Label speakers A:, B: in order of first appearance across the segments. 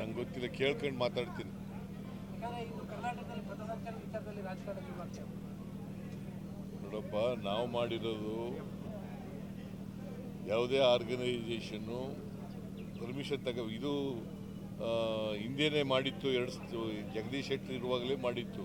A: ನಂಗೆ ಗೊತ್ತಿಲ್ಲ ಕೇಳ್ಕೊಂಡು ಮಾತಾಡ್ತೀನಿ. ನೋಡಪ್ಪ ನಾವು ಮಾಡಿರೋದು ಯಾವುದೇ ಆರ್ಗನೈಸೇಷನ್ನು ಪರ್ಮಿಷನ್ ತಗ ಇದು ಹಿಂದೇನೆ ಮಾಡಿತ್ತು ಎರಡು ಜಗದೀಶ್ ಶೆಟ್ಟರ್ ಇರುವಾಗಲೇ ಮಾಡಿತ್ತು.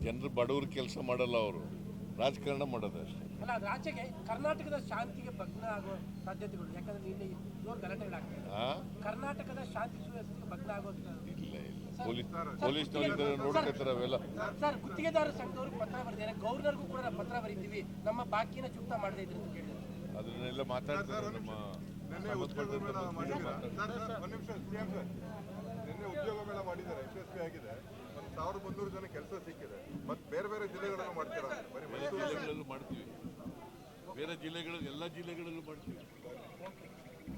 A: ಜನರು ಬಡವರು ಕೆಲಸ ಮಾಡಲ್ಲ ಅವರು. ರಾಜಕಾರಣ ಮಾಡೋದು ಅಷ್ಟೇ.
B: ಅಲ್ಲ ಅದು ಆಚೆಗೆ ಕರ್ನಾಟಕದ ಶಾಂತಿಗೆ ಭಗ್ನ ಆಗೋ ಸಾಧ್ಯತೆಗಳು ಯಾಕಂದ್ರೆ ನಿನ್ನೆ ಜೋರು ಗಲಾಟೆಗಳಾಗ್ತದೆ
A: ಆ?
B: ಕರ್ನಾಟಕದ ಶಾಂತಿ ಸುವ್ಯವಸ್ಥೆಗೆ ಭಗ್ನ ಆಗೋ
A: ಇಲ್ಲ ಇಲ್ಲ. ಪೊಲೀಸ್ ಪೊಲೀಸ್ನವ್ರು ನೋಡ್ಕೊತಾರೆ ಅವೆಲ್ಲ.
B: ಸರ್ ಗುತ್ತಿಗೆದಾರ ಸಂಘದವ್ರಿಗೆ ಪತ್ರ ಬರೆದಿದ್ದಾರೆ. ಗೌರ್ನರ್ಗೂ ಕೂಡ ನಾವು ಪತ್ರ ಬರೀತೀವಿ. ನಮ್ಮ ಬಾಕಿನ ಚುಕ್ತ ಮಾಡದೇ ಇದ್ರೆ ಅಂತ ಕೇಳಿದ್ದಾರೆ
A: ಅದನ್ನೆಲ್ಲ ಮಾತಾಡ್ತಾರೆ ನಮ್ಮ
C: ನಿನ್ನೆ ಉದ್ಯೋಗ ಮೇಳ ಮಾಡಿದ್ದಾರೆ. ಸರ್ ಸರ್ ಒಂದು ನಿಮಿಷ ಸಿ ಸರ್. ನಿನ್ನೆ ಉದ್ಯೋಗ ಮೇಳ ಮಾಡಿದ್ದಾರೆ. ಯಶಸ್ವಿ ಆಗಿದೆ. ಸಾವಿರದ ಮುನ್ನೂರು ಜನ ಕೆಲಸ ಸಿಕ್ಕಿದೆ. ಮತ್ತೆ ಬೇರೆ ಬೇರೆ ಜಿಲ್ಲೆಗಳಲ್ಲೂ ಮಾಡ್ತೀರಾ? ಬರೀ
A: ಜಿಲ್ಲೆಗಳಲ್ಲೂ ಮಾಡ್ತೀವಿ. ಬೇರೆ ಜಿಲ್ಲೆಗಳು ಎಲ್ಲ ಜಿಲ್ಲೆಗಳಲ್ಲೂ ಮಾಡ್ತೀವಿ.